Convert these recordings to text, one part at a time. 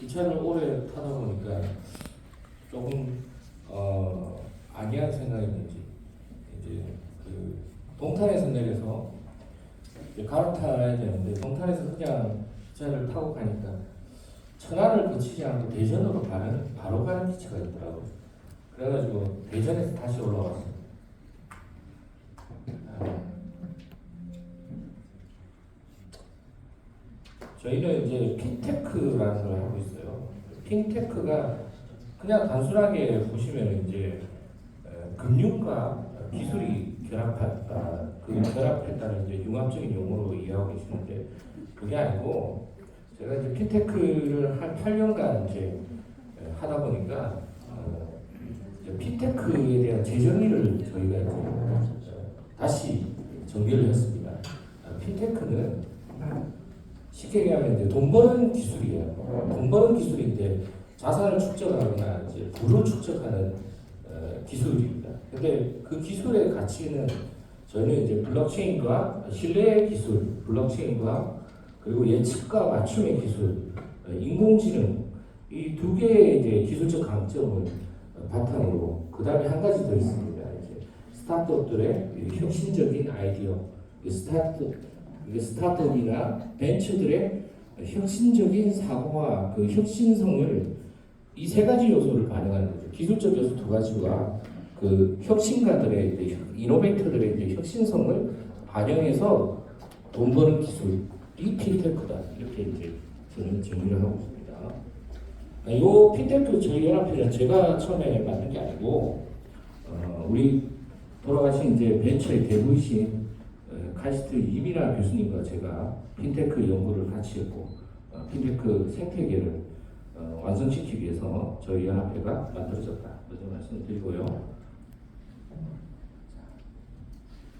기차를 오래 타다 보니까 조금 어 안이한 생각이든지 이제 그 동탄에서 내려서 이제 갈아타야 되는데 동탄에서 그냥 기차를 타고 가니까 천안을 거치지 않고 대전으로 가는 바로 가는 기차가 있더라고요. 그래가지고 대전에서 다시 올라왔어요. 저희는 이제 핀테크라는 걸 하고 있어요. 핀테크가 그냥 단순하게 보시면 이제 어, 금융과 기술이 결합했다, 그 결합했다는 이제 융합적인 용어로 이해하고 계시는데 그게 아니고 제가 이제 핀테크를 한 8년간 이제 어, 하다 보니까 어, 이제 핀테크에 대한 재정의를 저희가 이제 어, 다시 정비를 했습니다. 어, 핀테크는 쉽게 얘기하면 이제 돈 버는 기술이에요. 돈 버는 기술인데 자산을 축적하거나 이제 부를 축적하는 어, 기술입니다. 근데 그 기술의 가치는 저희는 이제 블록체인과 신뢰 기술, 블록체인과 그리고 예측과 맞춤의 기술, 어, 인공지능 이 두 개의 이제 기술적 강점을 어, 바탕으로 그 다음에 한 가지 더 있습니다. 이제 스타트업들의 이 혁신적인 아이디어, 이 스타트 이게 스타트업이나 벤처들의 혁신적인 사고와 그 혁신성을 이 세 가지 요소를 반영하는 거죠. 기술적 요소 두 가지와 그 혁신가들의 이노베이터들의 혁신성을 반영해서 돈 버는 기술, 이 핀테크다 이렇게 이제 저는 정리를 하고 있습니다. 아, 이 핀테크 저희 연합회는 제가 처음에 만든 게 아니고 어, 우리 돌아가신 이제 벤처의 대부이신 어, 카이스트 이민아 교수님과 제가 핀테크 연구를 같이 했고 어, 핀테크 생태계를 어, 완성시키기 위해서 저희 연합회가 만들어졌다. 먼저 말씀을 드리고요.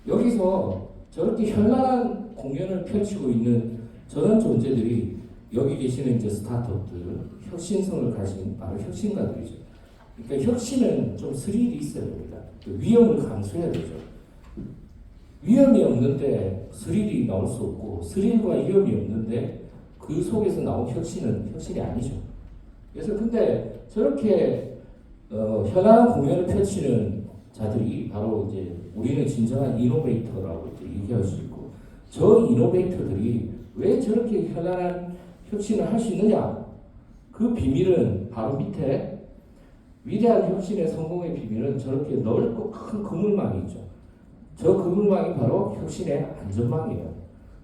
여기서 저렇게 현란한 공연을 펼치고 있는 저런 존재들이 여기 계시는 이제 스타트업들, 혁신성을 가진 바로 혁신가들이죠. 그러니까 혁신은 좀 스릴이 있어야 됩니다. 그 위험을 감수해야 되죠. 위험이 없는데 스릴이 나올 수 없고 스릴과 위험이 없는데 그 속에서 나온 혁신은 혁신이 아니죠. 그래서 근데 저렇게 어, 현안한 공연을 펼치는 자들이 바로 이제 우리는 진정한 이노베이터라고 얘기할 수 있고 저 이노베이터들이 왜 저렇게 현안한 혁신을 할 수 있느냐? 그 비밀은 바로 밑에 위대한 혁신의 성공의 비밀은 저렇게 넓고 큰 그물망이 있죠. 저 그물망이 바로 혁신의 안전망이에요.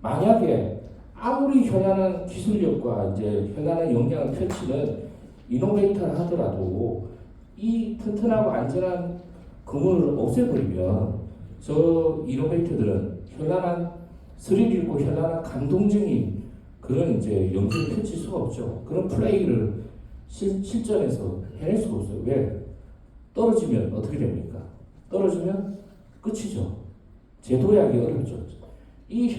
만약에 아무리 현안한 기술력과 이제 현안한 역량을 펼치는 이노베이터를 하더라도 이 튼튼하고 안전한 그물을 없애버리면 저 이노베이터들은 현안한 스릴 있고 현안한 감동적인 그런 이제 연기를 펼칠 수가 없죠. 그런 플레이를 실, 실전에서 해낼 수가 없어요. 왜? 떨어지면 어떻게 됩니까? 떨어지면 끝이죠. 제도하기 어렵죠. 이,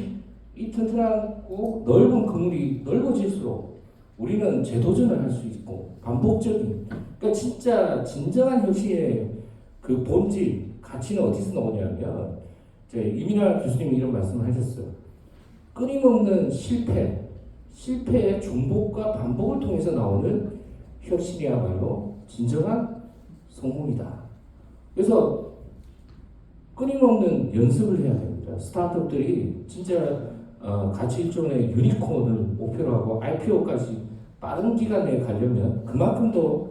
이 튼튼하고 넓은 그물이 넓어질수록 우리는 재도전을 할 수 있고 반복적인 그러니까 진짜 진정한 혁신의 그 본질 가치는 어디서 나오냐면 이제 이민아 교수님이 이런 말씀을 하셨어요. 끊임없는 실패, 실패의 중복과 반복을 통해서 나오는 혁신이야말로 진정한 성공이다. 그래서 끊임없는 연습을 해야 됩니다. 스타트업들이 진짜 어, 가치 일종의 유니콘을 목표로 하고 IPO까지 빠른 기간 내에 가려면 그만큼 더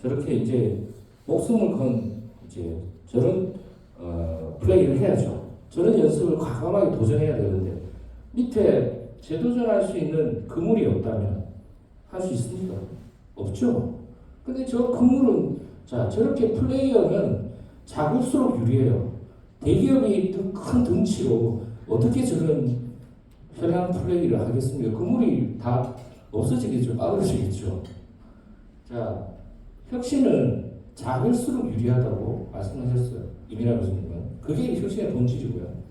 저렇게 이제 목숨을 건 이제 저런 어, 플레이를 해야죠. 저런 연습을 과감하게 도전해야 되는데 밑에 재도전할 수 있는 그물이 없다면 할 수 있습니까? 없죠. 근데 저 그물은 자 저렇게 플레이어는 작을수록 유리해요. 대기업이 더큰 덩치로 어떻게 저런 현황 플레이를 하겠습니까? 그물이 다 없어지겠죠. 빠르지겠죠. 자, 혁신은 작을수록 유리하다고 말씀하셨어요. 이민아 교수님은. 그게 혁신의 본질이고요.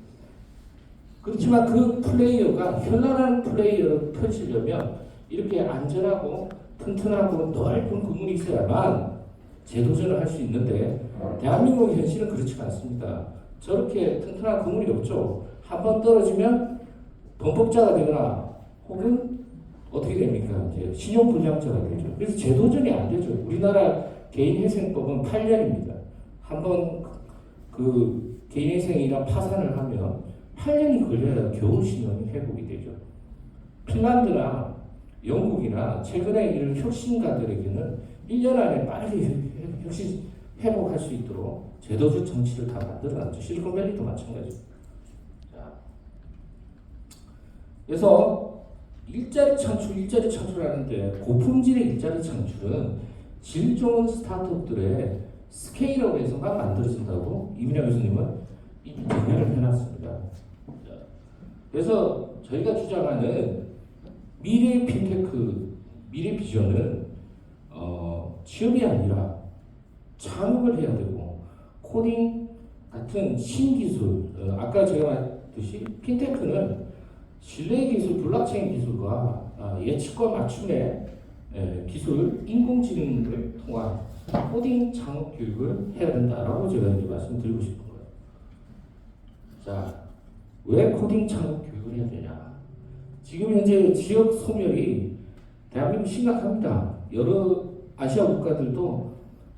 그렇지만 그 플레이어가 현란한 플레이어를 펼치려면 이렇게 안전하고 튼튼하고 넓은 그물이 있어야만 재도전을 할 수 있는데 대한민국 현실은 그렇지 않습니다. 저렇게 튼튼한 그물이 없죠. 한 번 떨어지면 범법자가 되거나 혹은 어떻게 됩니까? 이제 신용불량자가 되죠. 그래서 재도전이 안 되죠. 우리나라 개인회생법은 8년입니다. 한번 그 개인회생이나 파산을 하면 8년이 걸려야 겨우 신용이 회복이 되죠. 핀란드나 영국이나 최근에 이런 혁신가들에게는 1년 안에 빨리 혁신 회복할 수 있도록 제도적 정치를 다 만들어놨죠. 실리콘밸리도 마찬가지입니다. 자, 그래서 일자리 창출, 일자리 창출하는데 고품질의 일자리 창출은 질 좋은 스타트업들의 스케일업에서만 만들어진다고 이민영 교수님은 이미 정리를 해놨습니다. 자, 그래서 저희가 주장하는 미래 핀테크, 미래 비전은 어, 취업이 아니라 창업을 해야 되고 코딩 같은 신기술, 어, 아까 제가 말했듯이 핀테크는 신뢰 기술, 블록체인 기술과 아, 예측과 맞춤의 에, 기술, 인공지능을 통한 코딩 창업 교육을 해야 된다라고 제가 이제 말씀드리고 싶은 거예요. 자, 왜 코딩 창업 교육을 해야 되냐? 지금 현재 지역 소멸이 대한민국 심각합니다. 여러 아시아 국가들도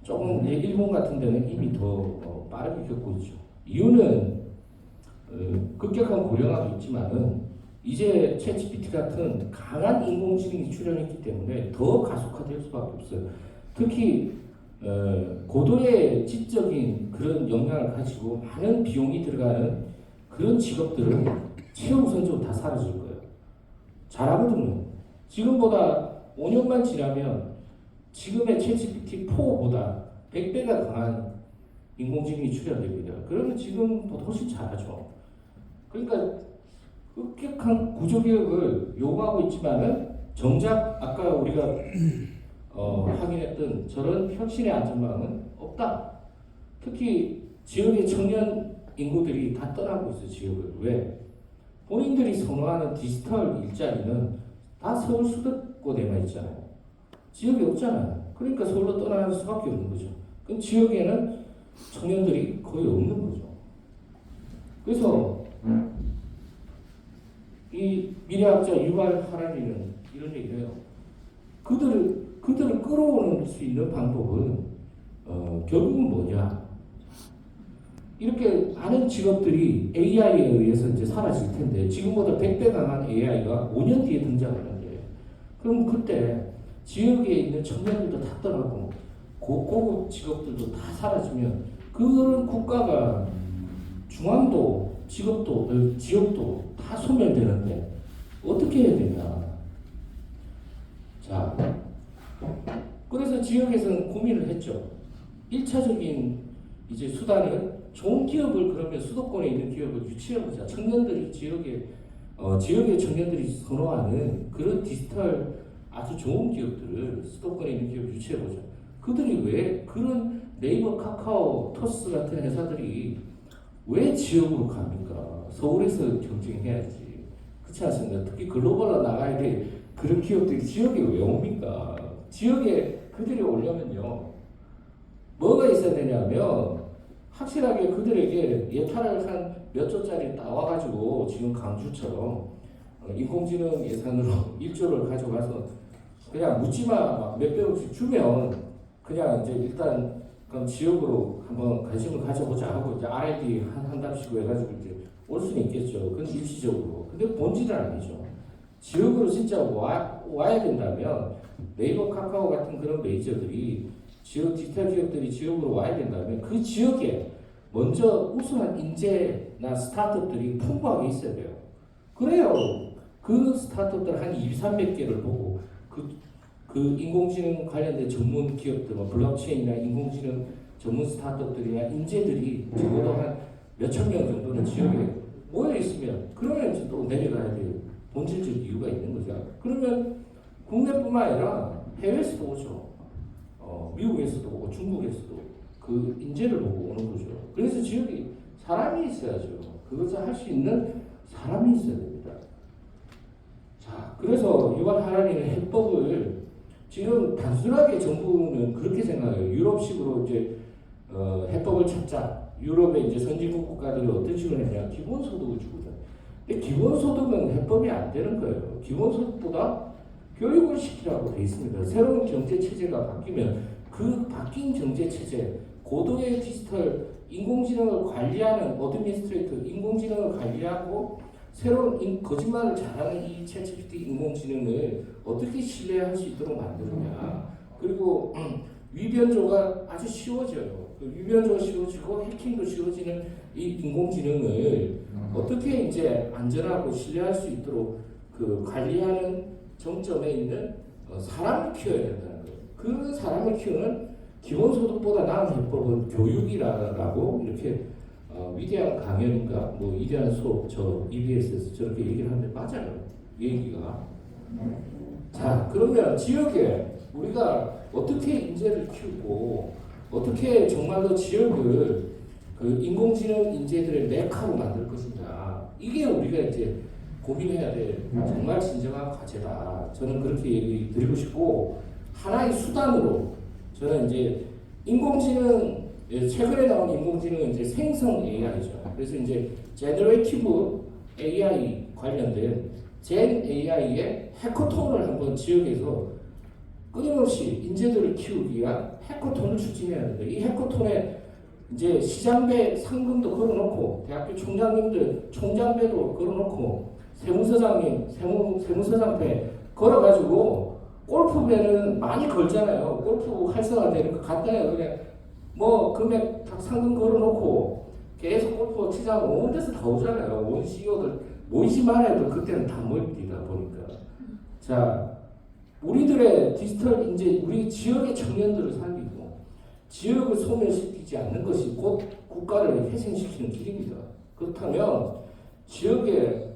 조금 이제 일본 같은 데는 이미 더 어, 빠르게 겪고 있죠. 이유는 어, 급격한 고령화도 있지만은 이제 챗GPT 같은 강한 인공지능이 출현했기 때문에 더 가속화될 수밖에 없어요. 특히 어, 고도의 지적인 그런 역량을 가지고 많은 비용이 들어가는 그런 직업들은 최우선적으로 다 사라질 거예요. 잘하거든요. 지금보다 5년만 지나면 지금의 챗GPT 4보다 100배가 강한 인공지능이 출현됩니다. 그러면 지금보다 훨씬 잘하죠. 그러니까 급격한 구조개혁을 요구하고 있지만은 정작 아까 우리가 어, 확인했던 저런 혁신의 안전망은 없다. 특히 지역의 청년 인구들이 다 떠나고 있어요. 지역을 왜? 본인들이 선호하는 디지털 일자리는 다 서울 수도권에만 있잖아요. 지역에 없잖아요. 그러니까 서울로 떠나는 수밖에 없는 거죠. 그럼 지역에는 청년들이 거의 없는 거죠. 그래서 이 미래학자 유발 하라리는 이런 얘기를 해요. 그들을 그들을 끌어오는 수 있는 방법은 어, 결국은 뭐냐? 이렇게 많은 직업들이 AI에 의해서 이제 사라질 텐데 지금보다 100배 강한 AI가 5년 뒤에 등장하는데 그럼 그때 지역에 있는 청년들도 다 떠나고 고, 고급 직업들도 다 사라지면 그런 국가가 중앙도 직업도 어, 지역도 다 소멸되는데 어떻게 해야 되냐? 자, 그래서 지역에서는 고민을 했죠. 1차적인 이제 수단은 좋은 기업을 그러면 수도권에 있는 기업을 유치해보자. 청년들이 지역에 어, 지역의 청년들이 선호하는 그런 디지털 아주 좋은 기업들을 수도권에 있는 기업 유치해보자. 그들이 왜 그런 네이버, 카카오, 토스 같은 회사들이 왜 지역으로 갑니까? 서울에서 경쟁해야지. 그렇지 않습니까? 특히 글로벌로 나가야 돼. 그런 기업들이 지역에 왜 옵니까? 지역에 그들이 오려면요. 뭐가 있어야 되냐면 확실하게 그들에게 예타를 한 몇 조짜리 나와가지고 지금 강주처럼 어, 인공지능 예산으로 1조를 가져가서 그냥 묻지마 몇백억씩 주면 그냥 이제 일단 그럼 지역으로 한번 관심을 가져보자 하고 이제 R&D 한, 한답시고 해가지고 이제 올 수는 있겠죠. 그건 일시적으로. 근데 본질은 아니죠. 지역으로 진짜 와, 와야 된다면 네이버 카카오 같은 그런 메이저들이 지역 디지털 기업들이 지역으로 와야 된다면 그 지역에 먼저 우수한 인재나 스타트업들이 풍부하게 있어야 돼요. 그래요. 그 스타트업들 한 2, 300개를 보고 그, 그 인공지능 관련된 전문 기업들, 뭐 블록체인이나 인공지능 전문 스타트업들이나 인재들이 적어도 한 몇천 명 정도는 지역에 모여 있으면 그러면 또 내려가야 될 본질적 이유가 있는 거죠. 그러면 국내뿐만 아니라 해외에서도 오죠. 어, 미국에서도 오고 중국에서도 그 인재를 보고 오는 거죠. 그래서 지역에 사람이 있어야죠. 그것을 할 수 있는 사람이 있어야 됩니다. 자, 그래서 이번 하나님의 해법을 지금 단순하게 정부는 그렇게 생각해요. 유럽식으로 이제 어, 해법을 찾자. 유럽의 이제 선진국 국가들이 어떤 식으로 했냐. 기본소득을 주거든. 근데 기본소득은 해법이 안 되는 거예요. 기본소득보다 교육을 시키라고 돼 있습니다. 새로운 경제 체제가 바뀌면 그 바뀐 경제 체제, 고도의 디지털 인공지능을 관리하는 어드미니스트레이터, 인공지능을 관리하고 새로운 인- 거짓말을 잘하는 이 챗GPT 인공지능을 어떻게 신뢰할 수 있도록 만드느냐. 그리고 음, 위변조가 아주 쉬워져요. 그 위변조가 쉬워지고 해킹도 쉬워지는 이 인공지능을 어떻게 이제 안전하고 신뢰할 수 있도록 그 관리하는 정점에 있는 어, 사람을 키워야 된다는 거예요. 그 사람을 키우는 기본소득보다 나은 해법은 교육이라고 이렇게 어, 위대한 강연인가 뭐 위대한 수업 저 EBS에서 저렇게 얘기를 하는데 맞아요. 이 얘기가. 자 그러면 지역에 우리가 어떻게 인재를 키우고 어떻게 정말로 지역을 그 인공지능 인재들의 메카로 만들 것인가 이게 우리가 이제 고민해야 될 정말 진정한 과제다. 저는 그렇게 얘기 드리고 싶고 하나의 수단으로 저는 이제 인공지능 예, 최근에 나온 인공지능은 이제 생성 AI죠. 그래서 이제 제너레이티브 AI 관련된 젠 AI의 해커톤을 한번 지역에서 끊임없이 인재들을 키우기 위한 해커톤을 추진해야 된다. 이 해커톤에 이제 시장배 상금도 걸어놓고 대학교 총장님들 총장배도 걸어놓고 세무서장님 세무 세무서장배 걸어가지고 골프배는 많이 걸잖아요. 골프 활성화되는 거 간단해요. 그냥 뭐 금액 다 상금 걸어놓고 계속 골프 치자면 온 데서 다 오잖아요. 온 CEO들 모이지만 해도 그때는 다 모입니다 보니까. 자, 우리들의 디지털 이제 우리 지역의 청년들을 살리고 지역을 소멸시키지 않는 것이 곧 국가를 회생시키는 길입니다. 그렇다면 지역의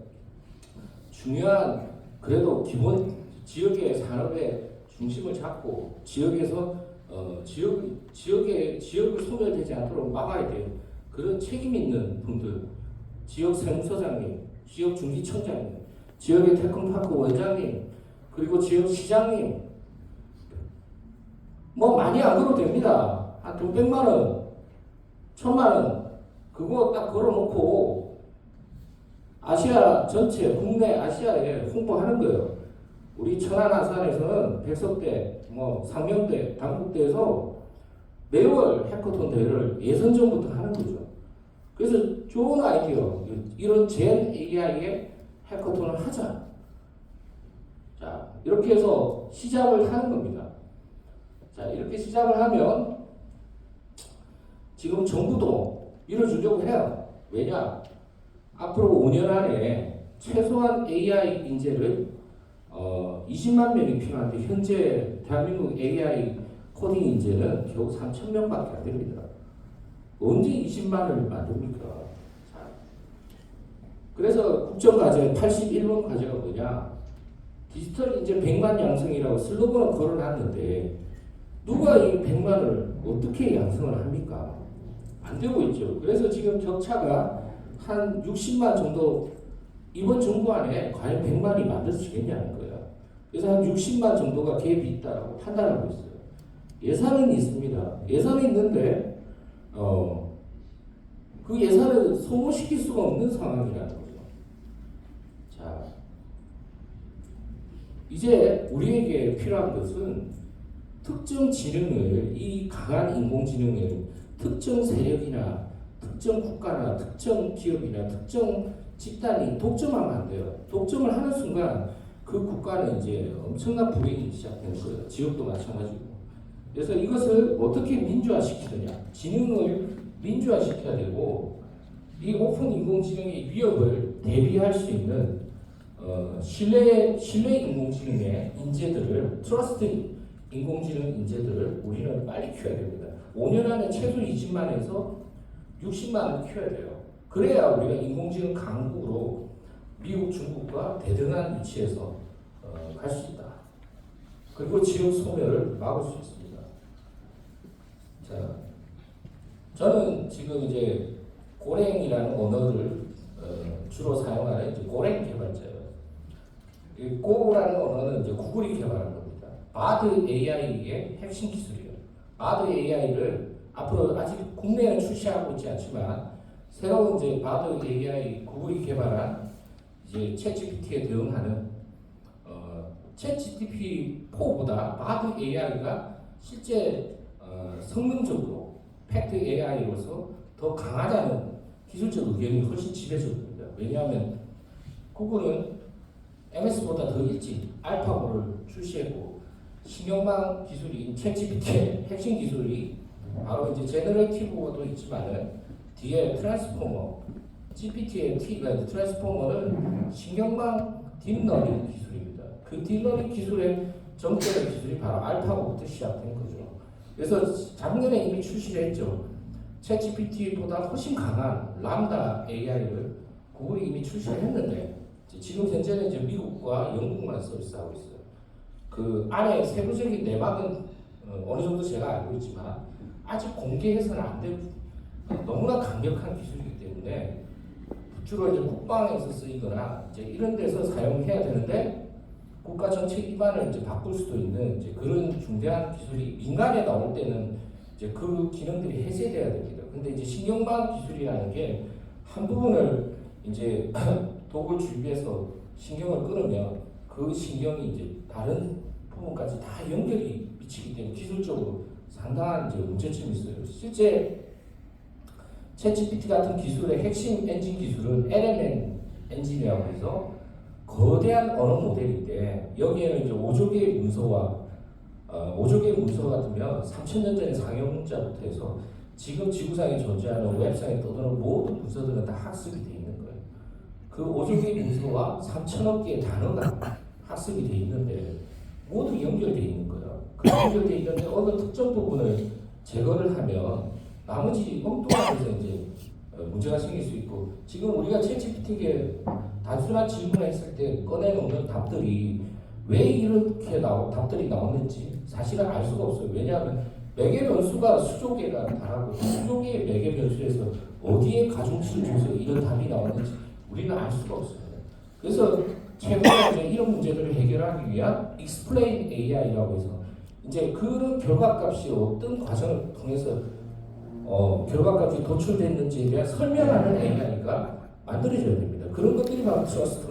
중요한 그래도 기본 지역의 산업의 중심을 잡고 지역에서 어, 지역 지역의 지역을 소멸되지 않도록 막아야 돼요. 그런 책임 있는 분들, 지역 세무서장님, 지역 중기청장님, 지역의 테크노파크 원장님, 그리고 지역 시장님, 뭐 많이 안 걸어도 됩니다. 한돈 백만 원, 천만 원, 그거 딱 걸어놓고 아시아 전체, 국내 아시아에 홍보하는 거예요. 우리 천안 아산에서는 백석대, 뭐 상명대, 당국대에서 매월 해커톤 대회를 예선전부터 하는 거죠. 그래서 좋은 아이디어, 이런 젠 AI의 해커톤을 하자. 자, 이렇게 해서 시작을 하는 겁니다. 자, 이렇게 시작을 하면 지금 정부도 밀어주려고 해요. 왜냐? 앞으로 5년 안에 최소한 AI 인재를 어, 20만 명이 필요한데 현재 대한민국 AI 코딩 인재는 겨우 3천 명밖에 안 됩니다. 언제 20만을 만듭니까? 자, 그래서 국정과제 81번 과제가 뭐냐? 디지털 인재 100만 양성이라고 슬로건을 걸어놨는데 누가 이 100만을 어떻게 양성을 합니까? 안 되고 있죠. 그래서 지금 격차가 한 60만 정도 이번 정부 안에 과연 100만이 만들어지겠냐는 거예요. 그래서 한 60만 정도가 갭이 있다고 판단하고 있어요. 예산은 있습니다. 예산이 있는데 어, 그 예산을 소모시킬 수가 없는 상황이라는 거죠. 자, 이제 우리에게 필요한 것은 특정 지능을 이 강한 인공지능을 특정 세력이나 특정 국가나 특정 기업이나 특정 집단이 독점하면 안 돼요. 독점을 하는 순간 그 국가는 이제 엄청난 불이익이 시작되는 거예요. 지역도 마찬가지고. 그래서 이것을 어떻게 민주화시키느냐. 지능을 민주화시켜야 되고 이 오픈 인공지능의 위협을 대비할 수 있는 어, 신뢰 신뢰 인공지능의 인재들을 트러스트 인공지능 인재들을 우리는 빨리 키워야 됩니다. 5년 안에 최소 20만에서 60만을 키워야 돼요. 그래야 우리가 인공지능 강국으로 미국, 중국과 대등한 위치에서 어, 갈수 있다. 그리고 지역 소멸을 막을 수 있습니다. 자, 저는 지금 이제 고랭이라는 언어를 어, 주로 사용하는 이제 고랭 개발자예요. 이 고라는 언어는 이제 구글이 개발한 겁니다. 바드 AI의 핵심 기술이에요. 바드 AI를 앞으로 아직 국내에 출시하고 있지 않지만 새로운 이제 바드 AI 구글이 개발한 이제 챗GPT에 대응하는 어, 챗 GTP 4보다 바드 AI가 실제 어, 성능적으로 팩트 AI로서 더 강하다는 기술적 의견이 훨씬 지배적입니다. 왜냐하면 구글은 MS보다 더 일찍 알파고를 출시했고 신경망 기술이 챗GPT의 핵심 기술이 바로 이제 제너레이티브도 있지만은 뒤에 트랜스포머 GPT의 T가 이제 트랜스포머는 신경망 딥러닝 기술입니다. 그 딥러닝 기술의 정적인 기술이 바로 알파고부터 시작된 거죠. 그래서 작년에 이미 출시를 했죠. 챗 GPT보다 훨씬 강한 람다 AI를 구글이 이미 출시를 했는데 지금 현재는 이제 미국과 영국만 서비스하고 있어요. 그 안에 세부적인 내막은 어, 어느 정도 제가 알고 있지만 아직 공개해서는 안 어, 너무나 강력한 기술이기 때문에 주로 이제 국방에서 쓰이거나 이제 이런 데서 사용해야 되는데 국가 전체 기반을 이제 바꿀 수도 있는 이제 그런 중대한 기술이 민간에 나올 때는 이제 그 기능들이 해제돼야 됩니다. 근데 이제 신경망 기술이라는 게 한 부분을 이제 독을 주입해서 신경을 끊으면 그 신경이 이제 다른 부분까지 다 연결이 미치기 때문에 기술적으로 상당한 이제 문제점이 있어요. 실제 챗GPT 같은 기술의 핵심 엔진 기술은 LMN 엔진이라고 해서 거대한 언어 모델인데 여기에는 이제 5조 개의 문서와 어, 5조 개의 문서 같으면 3천 년 전의 상형 문자부터 해서 지금 지구상에 존재하는 웹상에 떠도는 모든 문서들은 다 학습이 돼 있는 거예요. 그 5조 개의 문서와 3천억 개의 단어가 학습이 돼 있는데 모두 연결돼 있는 거예요. 그 연결돼 있는데 어느 특정 부분을 제거를 하면 나머지 엉뚱한 데서 이제 어, 문제가 생길 수 있고 지금 우리가 챗GPT에 단순한 질문을 했을 때 꺼내놓는 답들이 왜 이렇게 나오, 답들이 나오는지 사실은 알 수가 없어요. 왜냐하면 매개 변수가 수조 개가 달하고 수조 개의 매개 변수에서 어디에 가중치를 줘서 이런 답이 나오는지 우리는 알 수가 없어요. 그래서 최근에 이런 문제들을 해결하기 위한 Explain AI라고 해서 이제 그런 결과값이 어떤 과정을 통해서 어, 결과값이 도출됐는지에 대한 설명하는 AI가 만들어져야 됩니다. 그런 것들이 바로 트러스트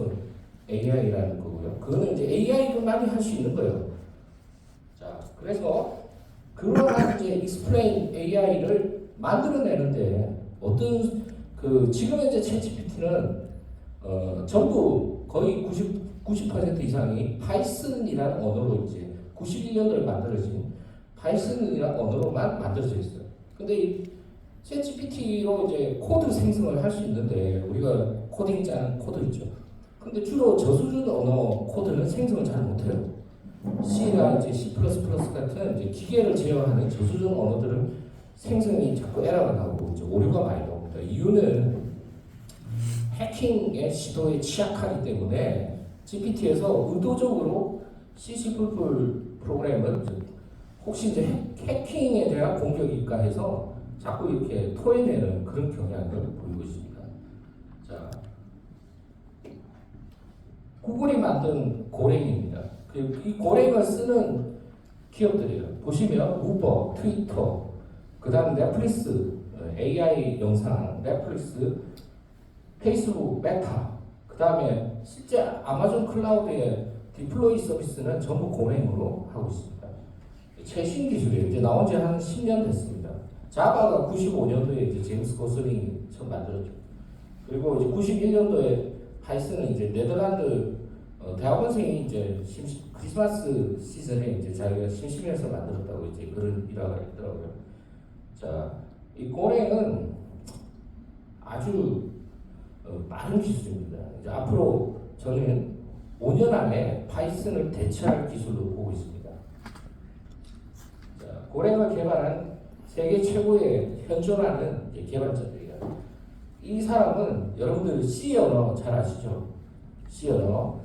AI라는 거고요. 그거는 이제 AI만이 할 수 있는 거예요. 자, 그래서 그러한 이제 explain AI를 만들어내는데 어떤 그 지금 현재 챗GPT는 어, 전부 거의 90, 90% 이상이 파이썬이라는 언어로 이제 91년도에 만들어진 파이썬이라는 언어로만 만들어져 있어요. 근데 이 챗GPT로 이제 코드 생성을 할 수 있는데 우리가 코딩 짜는 코드 있죠. 근데 주로 저수준 언어 코드는 생성을 잘 못해요. C나 이제 C++ 같은 이제 기계를 제어하는 저수준 언어들은 생성이 자꾸 에러가 나고 이제 오류가 많이 나옵니다. 이유는 해킹의 시도에 취약하기 때문에 GPT에서 의도적으로 C++ 프로그램을 혹시 이제 해- 해킹에 대한 공격일까 해서 자꾸 이렇게 토해내는 그런 경향을 보이고 있습니다. 자, 구글이 만든 고랭입니다. 그이 고랭을 쓰는 기업들이에요. 보시면 우버, 트위터, 그 다음 넷플릭스, 어, AI 영상, 넷플릭스, 페이스북, 메타, 그 다음에 실제 아마존 클라우드의 디플로이 서비스는 전부 고랭으로 하고 있습니다. 최신 기술이에요. 이제 나온 지 한 10년 됐습니다. 자바가 95년도에 이제 제임스 고슬링이 처음 만들었죠. 그리고 이제 91년도에 파이썬은 이제 네덜란드 어, 대학원생이 이제 심시, 크리스마스 시즌에 이제 자기가 심심해서 만들었다고 이제 그런 일화가 있더라고요. 자, 이 고랭은 아주 어, 빠른 기술입니다. 이제 앞으로 저는 5년 안에 파이썬을 대체할 기술로 보고 있습니다. 자, 고랭을 개발한 세계 최고의 현존하는 이제 개발자들이에요. 이 사람은 여러분들 C 언어 잘 아시죠? C 언어.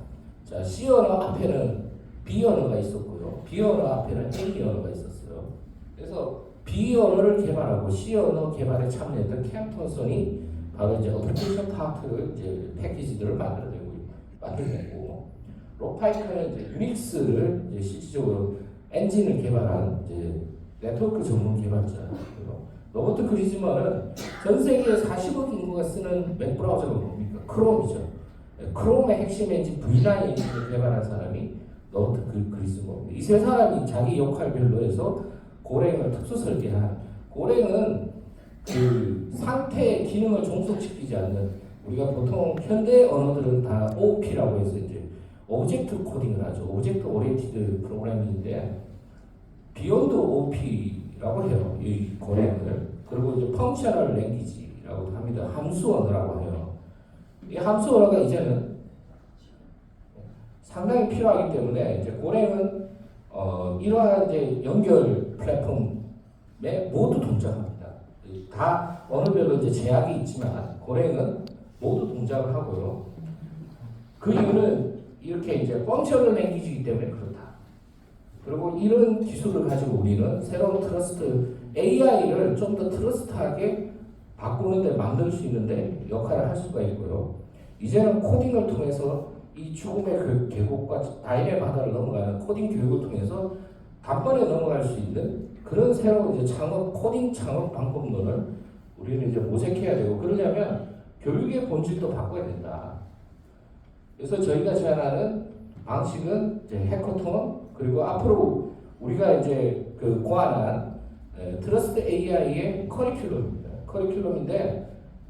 자, C 언어 앞에는 B 언어가 있었고요. B 언어 앞에는 A 언어가 있었어요. 그래서 B 언어를 개발하고 C 언어 개발에 참여했던 캠톤슨이 바로 이제 어플리케이션 파트를 이제 패키지들을 만들어내고 만들어내고 로파이크는 이제 유닉스를 이제 실질적으로 엔진을 개발한 이제 네트워크 전문 개발자고요. 로버트 그리즈먼은 전 세계 40억 인구가 쓰는 웹 브라우저가 뭡니까? 크롬이죠. 네, 크롬의 핵심 엔진 V9을 개발한 사람이 로버트 그, 그리스모입니다. 이세 사람이 자기 역할별로 해서 고랭을 특수 설계한 고랭은 그 상태의 기능을 종속시키지 않는 우리가 보통 현대 언어들은 다 OOP라고 해서 오브젝트 코딩을 하죠. 오브젝트 오리엔티드 프로그래밍인데 비욘드 OOP라고 해요. 이 고랭을 그리고 이제 펑셔널 랭귀지라고도 합니다. 함수 언어라고 해요. 이 함수 언어가 이제는 상당히 필요하기 때문에 이제 고랭은 어, 이러한 이제 연결 플랫폼에 모두 동작합니다. 다 언어별로 이제 제약이 있지만 고랭은 모두 동작을 하고요. 그 이유는 이렇게 이제 펑셔널 랭귀지이기 때문에 그렇다. 그리고 이런 기술을 가지고 우리는 새로운 트러스트 AI를 좀 더 트러스트하게 바꾸는데 만들 수 있는데 역할을 할 수가 있고요. 이제는 코딩을 통해서 이 죽음의 그 계곡과 다인의 바다를 넘어가는 코딩 교육을 통해서 단번에 넘어갈 수 있는 그런 새로운 이제 창업 코딩 창업 방법론을 우리는 이제 모색해야 되고 그러려면 교육의 본질도 바꿔야 된다. 그래서 저희가 제안하는 방식은 이제 해커톤 그리고 앞으로 우리가 이제 그 고안한 에, 트러스트 AI의 커리큘럼입니다. 커리큘럼인데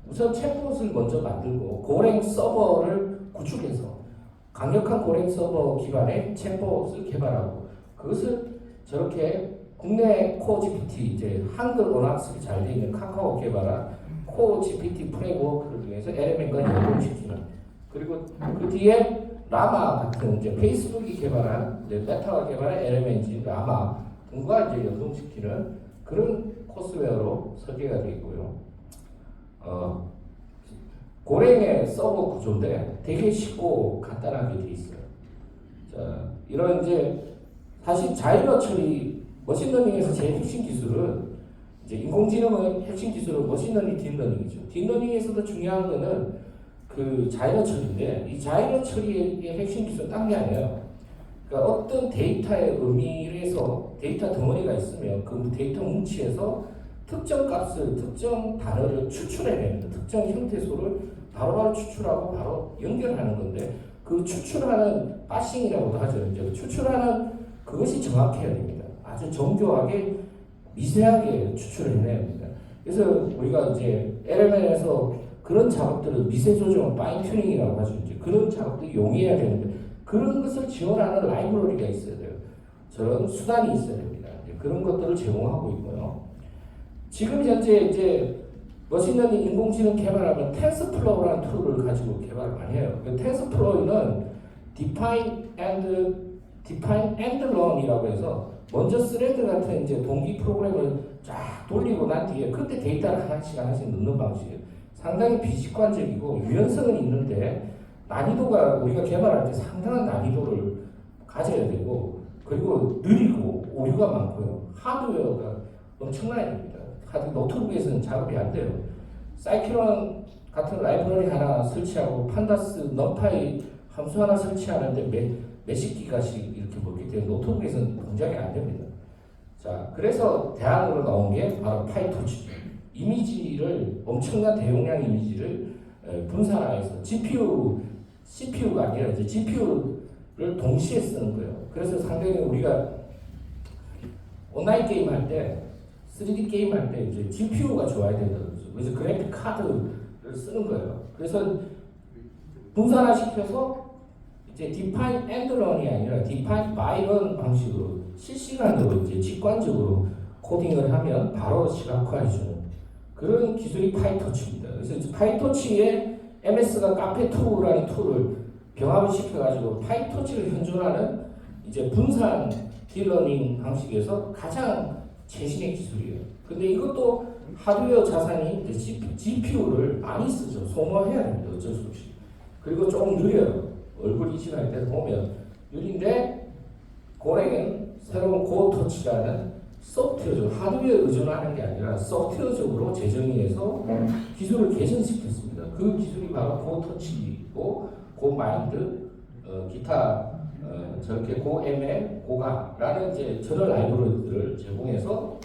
우선 챗봇을 먼저 만들고 고랭 서버를 구축해서 강력한 고랭 서버 기반의 챗봇을 개발하고 그것을 저렇게 국내 코 GPT 이제 한글 언어학습이 잘 되어 있는 카카오 개발한 코 GPT 프레임워크를 통해서 LMN과 연동시키는 그리고 그 뒤에 라마 같은 이제 페이스북이 개발한 이제 메타가 개발한 LMNG 라마 등과 이제 연동시키는 그런 코스웨어로 설계가 되어 있고요. 어, 고랭의 서버 구조인데 되게 쉽고 간단하게 되어 있어요. 자, 이런 이제 사실 자이로 처리 머신러닝에서 제일 핵심 기술은 이제 인공지능의 핵심 기술은 머신러닝 딥러닝이죠. 딥러닝에서도 중요한 거는 그 자이로 처리인데 이 자이로 처리의 핵심 기술은 딴게 아니에요. 그러니까 어떤 데이터의 의미에서 데이터 덩어리가 있으면 그 데이터 뭉치에서 특정 값을 특정 단어를 추출해내는 특정 형태소를 바로바로 추출하고 바로 연결하는 건데 그 추출하는 파싱이라고도 하죠. 이제 그 추출하는 그것이 정확해야 됩니다. 아주 정교하게 미세하게 추출해내야 됩니다. 그래서 우리가 이제 LMN에서 그런 작업들을 미세 조정, 파인 튜닝이라고 하죠. 이제 그런 작업들이 용이해야 되는데 그런 것을 지원하는 라이브러리가 있어야 돼요. 저런 수단이 있어야 됩니다. 그런 것들을 제공하고 있고요. 지금 현재 이제 머신러닝 인공지능 개발하면 텐스플로우라는 툴을 가지고 개발을 많이 해요. 그 텐스플로우는 define and define and learn이라고 해서 먼저 스레드 같은 이제 동기 프로그램을 쫙 돌리고 난 뒤에 그때 데이터를 하나씩 하나씩 넣는 방식이에요. 상당히 비직관적이고 유연성은 있는데 난이도가 우리가 개발할 때 상당한 난이도를 가져야 되고 그리고 느리고 오류가 많고요. 하드웨어가 엄청나야 됩니다. 하드 노트북에서는 작업이 안 돼요. 사이클론 같은 라이브러리 하나 설치하고 판다스 넘파이 함수 하나 설치하는데 몇, 몇십 기가씩 이렇게 먹기 때문에 노트북에서는 동작이 안 됩니다. 자, 그래서 대안으로 나온 게 바로 파이토치죠. 이미지를 엄청난 대용량 이미지를 에, 분산화해서 GPU, CPU가 아니라 이제 GPU를 동시에 쓰는 거예요. 그래서 상당히 우리가 온라인 게임 할 때, 3D 게임 할 때 이제 GPU가 좋아야 된다는 거죠. 그래서 그래픽 카드를 쓰는 거예요. 그래서 분산화 시켜서 이제 define and run이 아니라 by run 방식으로 실시간으로 이제 직관적으로 코딩을 하면 바로 시각화해 주는 그런 기술이 파이터치입니다. 그래서 파이터치에 MS가 카페2라는 툴을 병합을 시켜가지고 파이터치를 현존하는 이제 분산 딜러닝 방식에서 가장 최신의 기술이에요. 근데 이것도 하드웨어 자산이 GPU를 많이 쓰죠. 소모해야 됩니다. 어쩔 수 없이. 그리고 조금 느려요. 얼굴 이식할 때 보면 느린데 고랭은 새로운 고터치라는 소프트웨어적 하드웨어 의존하는 게 아니라 소프트웨어적으로 재정의해서 기술을 개선시켰습니다. 그 기술이 바로 고터치이고 고마인드, 어, 기타 어, 저렇게 고ML, 고가라는 이제 저런 라이브러리들을 제공해서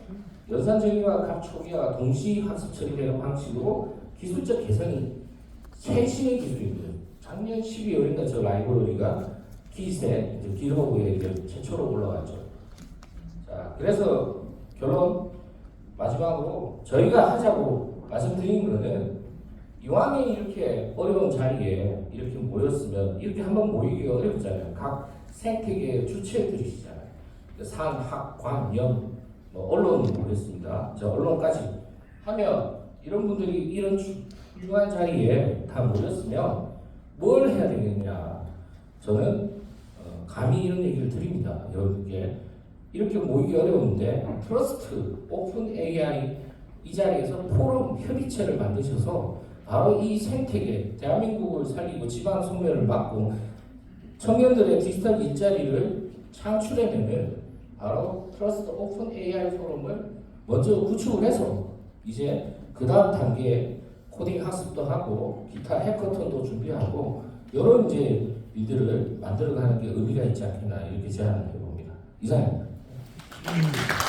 연산정의와 값초기와 동시 학습 처리되는 방식으로 기술적 개선이 최신의 기술입니다. 작년 12월인가 저 라이브러리가 기세 이제 최초로 올라갔죠. 자, 그래서 결론 마지막으로 저희가 하자고 말씀드린 거는 이왕에 이렇게 어려운 자리에 이렇게 모였으면 이렇게 한번 모이기가 어렵잖아요. 각 생태계 주체들이시잖아요. 산, 학, 관, 연, 뭐 언론이 모였습니다. 저 언론까지 하면 이런 분들이 이런 주- 훌륭한 자리에 다 모였으면 뭘 해야 되겠냐? 저는 어, 감히 이런 얘기를 드립니다. 여기에 이렇게 모이기 어려운데 트러스트, 오픈 AI 이 자리에서 포럼 협의체를 만드셔서 바로 이 생태계 대한민국을 살리고 지방 소멸을 막고 청년들의 디지털 일자리를 창출해내는 바로 트러스트 오픈 AI 포럼을 먼저 구축을 해서 이제 그 다음 단계에 코딩 학습도 하고 기타 해커톤도 준비하고 이런 이제 일들을 만들어가는 게 의미가 있지 않겠나 이렇게 제안을 해봅니다. 이상입니다. Amin.